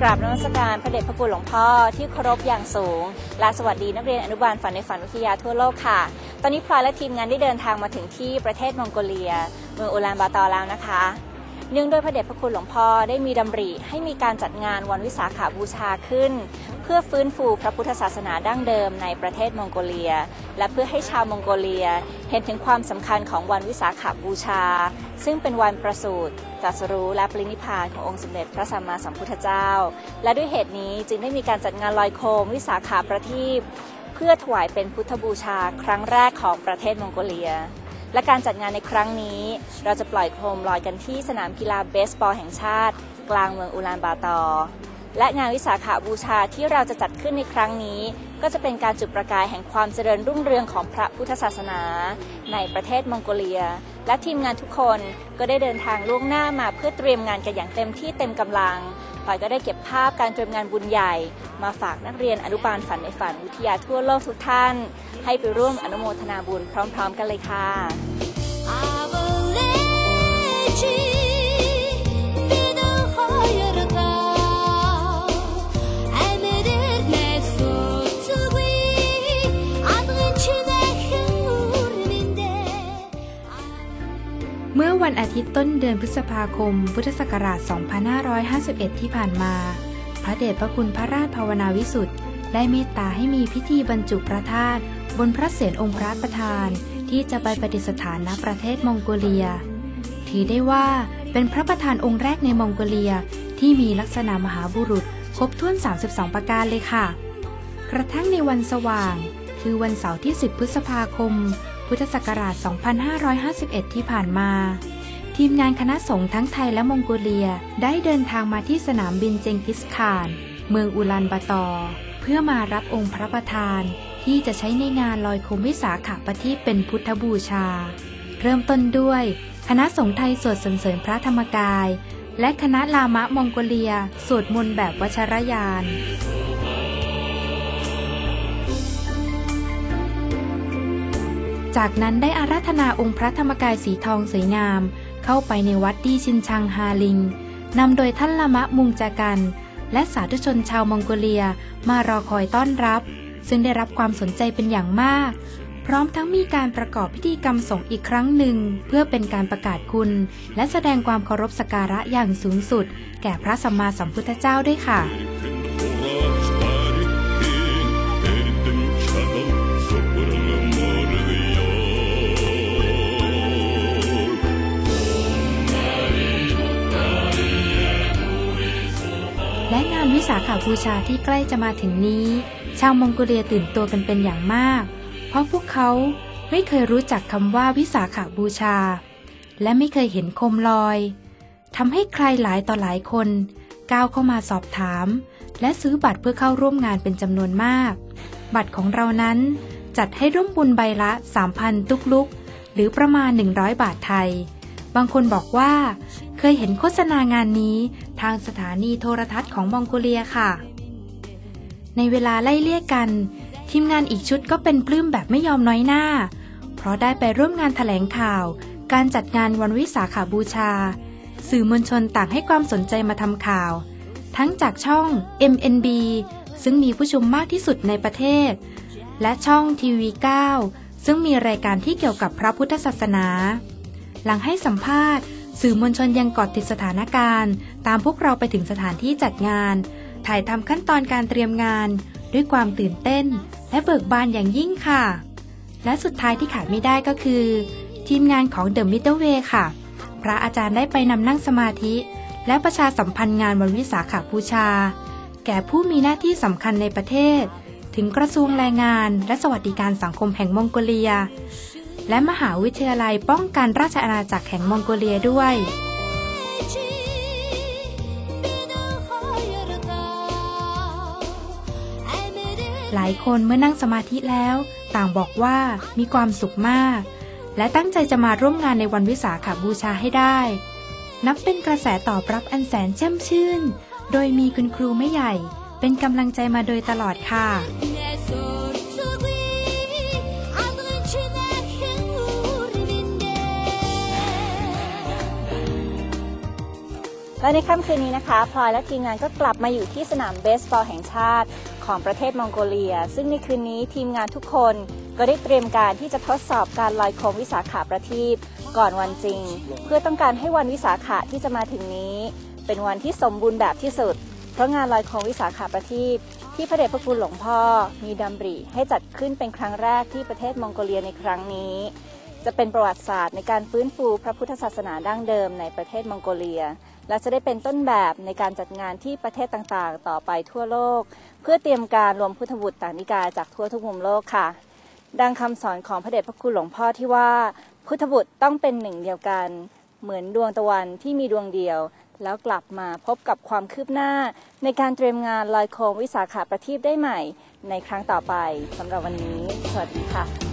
กราบนมัสการพระเดชพระคุณหลวงพ่อที่เคารพอย่างสูง และสวัสดีนักเรียนอนุบาลฝันในฝันวิทยาทั่วโลกค่ะ ตอนนี้พลอยและทีมงานได้เดินทางมาถึงที่ประเทศมองโกเลีย เมืองอูลานบาตอแล้วนะคะ เนื่องด้วยพระเดชพระคุณหลวงพ่อได้มีดำริให้มีการจัดงานวันวิสาขาบูชาขึ้น เพื่อฟื้นฟูพระพุทธศาสนาดั้งเดิมในประเทศมองโกเลีย และเพื่อให้ชาวมองโกเลีย เห็นถึงความสำคัญของวันวิสาขาบูชา ซึ่งเป็นวันประสูติตรัสรู้และปรินิพานขององค์สมเด็จพระสัมมาสัมพุทธเจ้า และด้วยเหตุนี้จึงได้มีการจัดงานลอยโคมวิสาขาประทีปเพื่อถวายเป็นพุทธบูชาครั้งแรกของประเทศมองโกเลีย และการจัดงานในครั้งนี้ เราจะปล่อยโคมลอยกันที่สนามกีฬาเบสบอลแห่งชาติ กลางเมืองอูลานบาตอและงานวิสาขาบูชาที่เราจะจัดขึ้นในครั้งนี้ ก็จะเป็นการจุดประกายแห่งความเจริญรุ่งเรืองของพระพุทธศาสนา ในประเทศมองโกเลีย และทีมงานทุกคนก็ได้เดินทางล่วงหน้ามาเพื่อเตรียมงานกันอย่างเต็มที่เต็มกำลังพลอยก็ได้เก็บภาพการเตรียมงานบุญใหญ่ มาฝากนักเรียนอนุบาลฝันในฝันวิทยาทั่วโลกทุกท่าน ให้ไปร่วมอนุโมทนาบุญพร้อม ๆ กันเลยค่ะ วันอาทิตย์ต้นเดือนพฤษภาคม พุทธศักราช 2551 ที่ผ่านมา พระเดชพระคุณพระราชภาวนาวิสุทธ์ได้เมตตาให้มีพิธีบรรจุพระธาตุบนพระเศียรองค์พระประธาน ที่จะไปประดิษฐานณประเทศมองโกเลีย ถือได้ว่าเป็นพระประธานองค์แรกในมองโกเลียที่มีลักษณะมหาบุรุษ ครบถ้วน 32 ประการเลยค่ะ กระทั่งในวันสว่าง คือวันเสาร์ที่ 10 พฤษภาคม พุทธศักราช 2551 ที่ผ่านมา ทีมงานคณะสงฆ์ทั้งไทยและมองโกเลียได้เดินทางมาที่สนามบินเจงกิสข่าน เมืองอุลันบาตอ เพื่อมารับองค์พระประธาน ที่จะใช้ในงานลอยโคมวิสาขาปฏิเป็นพุทธบูชา เริ่มต้นด้วย คณะสงฆ์ไทยสวดสรรเสริญพระธรรมกาย และคณะลามะมองโกเลียสวดมนต์แบบวชรยาน จากนั้นได้อาราธนาองค์พระธรรมกายสีทองสวยงาม เข้าไปในวัดดีชินชังฮาลิงนำโดยท่านละมะมุงจากัน และสาธุชนชาวมองโกเลียมารอคอยต้อนรับ ซึ่งได้รับความสนใจเป็นอย่างมาก พร้อมทั้งมีการประกอบพิธีกรรมสงฆ์อีกครั้งหนึ่ง เพื่อเป็นการประกาศคุณ และแสดงความเคารพสักการะอย่างสูงสุด แก่พระสัมมาสัมพุทธเจ้าด้วยค่ะ สาขาบูชาที่ใกล้จะมาถึงนี้ ชาวมองโกเลียตื่นตัวกันเป็นอย่างมาก เพราะพวกเขาไม่เคยรู้จักคำว่าวิสาขาบูชา และไม่เคยเห็นโคมลอยทำให้ใครหลายต่อหลายคนก้าวเข้ามาสอบถาม และซื้อบัตรเพื่อเข้าร่วมงานเป็นจำนวนมาก บัตรของเรานั้นจัดให้ร่วมบุญใบละ 3,000 ตุกลุก หรือประมาณ 100 บาทไทย บางคนบอกว่า เคยเห็นโฆษณางานนี้ทางสถานีโทรทัศน์ของมองโกเลียค่ะ ในเวลาไล่เลี่ยกัน ทีมงานอีกชุดก็เป็นปลื้มแบบไม่ยอมน้อยหน้า เพราะได้ไปร่วมงานถแถลงข่าว การจัดงานวันวิสาขาบูชา สื่อมวลชนต่างให้ความสนใจมาทำข่าว ทั้งจากช่อง MNB ซึ่งมีผู้ชมมากที่สุดในประเทศ และช่องทีวี 9 ซึ่งมีรายการที่เกี่ยวกับพระพุทธศาสนา หลังให้สัมภาษณ์ สื่อมวลชนยังเกาะติดสถานการณ์ ตามพวกเราไปถึงสถานที่จัดงาน ถ่ายทำขั้นตอนการเตรียมงาน ด้วยความตื่นเต้น และเบิกบานอย่างยิ่งค่ะ และสุดท้ายที่ขาดไม่ได้ก็คือ ทีมงานของ The Middle Way ค่ะ พระอาจารย์ได้ไปนำนั่งสมาธิ และประชาสัมพันธ์งานวันวิสาขาบูชา แก่ผู้มีหน้าที่สำคัญในประเทศ ถึงกระทรวงแรงงาน และสวัสดิการสังคมแห่งมองโกเลีย และมหาวิทยาลัยป้องกันราชอาณาจักรแห่งมองโกเลียด้วย หลายคนเมื่อนั่งสมาธิแล้ว ต่างบอกว่ามีความสุขมาก และตั้งใจจะมาร่วมงานในวันวิสาขาบูชาให้ได้ นับเป็นกระแสตอบรับอันแสนแช่มชื่น โดยมีคุณครูไม่ใหญ่ เป็นกำลังใจมาโดยตลอดค่ะ และในค่ำคืนนี้นะคะพลอยและทีมงานก็กลับมาอยู่ที่สนามเบสบอลแห่งชาติของประเทศมองโกเลีย ซึ่งในคืนนี้ทีมงานทุกคนก็ได้เตรียมการที่จะทดสอบการลอยโคมวิสาขาประทีปก่อนวันจริง เพื่อต้องการให้วันวิสาขะที่จะมาถึงนี้ เป็นวันที่สมบูรณ์แบบที่สุด เพราะงานลอยโคมวิสาขาประทีปที่พระเดชพระคุณหลวงพ่อ มีดำริให้จัดขึ้นเป็นครั้งแรกที่ประเทศมองโกเลียในครั้งนี้ จะเป็นประวัติศาสตร์ในการฟื้นฟูพระพุทธศาสนาดั้งเดิมในประเทศมองโกเลีย และจะได้เป็นต้นแบบในการจัดงานที่ประเทศต่างๆ ต่อไปทั่วโลก เพื่อเตรียมการรวมพุทธบุตรต่างนิกายจากทั่วทุกมุมโลกค่ะ ดังคำสอนของพระเดชพระคุณหลวงพ่อที่ว่า พุทธบุตรต้องเป็นหนึ่งเดียวกัน เหมือนดวงตะวันที่มีดวงเดียว แล้วกลับมาพบกับความคืบหน้า ในการเตรียมงานลอยโคมวิสาขาประทีปได้ใหม่ ในครั้งต่อไปสำหรับวันนี้ สวัสดีค่ะ